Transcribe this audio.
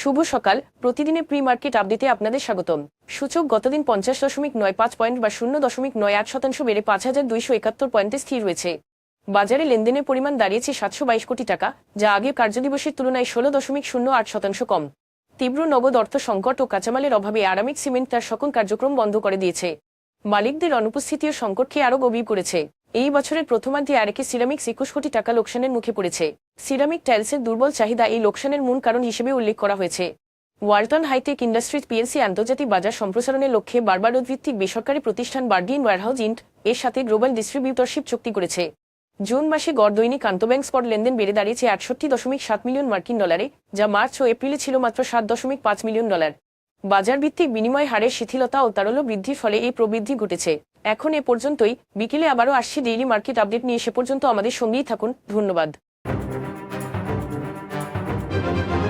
শুভ সকাল। প্রতিদিনে pre market আপডেটে আপনাদের স্বাগতম। সূচক গতদিন পঞ্চাশ দশমিক নয় পাঁচ পয়েন্ট বা শূন্য দশমিক নয় আট শতাংশ বেড়ে পাঁচ হাজার দুইশো একাত্তর পয়েন্টে স্থির রয়েছে। বাজারে লেনদেনের পরিমাণ দাঁড়িয়েছে সাতশো বাইশ কোটি টাকা, যা আগের কার্যদিবসের তুলনায় ষোলো দশমিক শূন্য আট শতাংশ কম। তীব্র নগদ অর্থ সংকট ও কাঁচামালের অভাবে আরামিক সিমেন্ট তার সকল কার্যক্রম বন্ধ করে দিয়েছে। মালিকদের অনুপস্থিতিও সংকটকে আরও গভীর করেছে। এই বছরের প্রথমার্ধে আরেকে সিরামিক্স একুশ কোটি টাকা লোকসানের মুখে পড়েছে। সিরামিক টাইলসের দুর্বল চাহিদা এই লোকসানের মূল কারণ হিসেবে উল্লেখ করা হয়েছে। ওয়ালটন হাইটেক ইন্ডাস্ট্রিজ পিএলসি আন্তর্জাতিক বাজার সম্প্রসারণের লক্ষ্যে বারবারোদ ভিত্তিক বেসরকারি প্রতিষ্ঠান বার্ডিন ওয়ারহাউজ ইন্ট এর সাথে গ্লোবাল ডিস্ট্রিবিউটরশিপ চুক্তি করেছে। জুন মাসে গড় দৈনিক আন্তঃব্যাংক স্পট লেনদেন বেড়ে দাঁড়িয়েছে আটষট্টি দশমিক সাত মিলিয়ন মার্কিন ডলারে, যা মার্চ ও এপ্রিলে ছিল মাত্র সাত দশমিক পাঁচ মিলিয়ন ডলার। বাজার ভিত্তিক বিনিময় হারের শিথিলতা ও তারল্য বৃদ্ধির ফলে এই প্রবৃদ্ধি ঘটেছে। এখন এ পর্যন্তই, বিকেলে আবারও আসছি ডেইলি মার্কেট আপডেট নিয়ে সে পর্যন্ত আমাদের সঙ্গেই থাকুন, ধন্যবাদ। Thank you.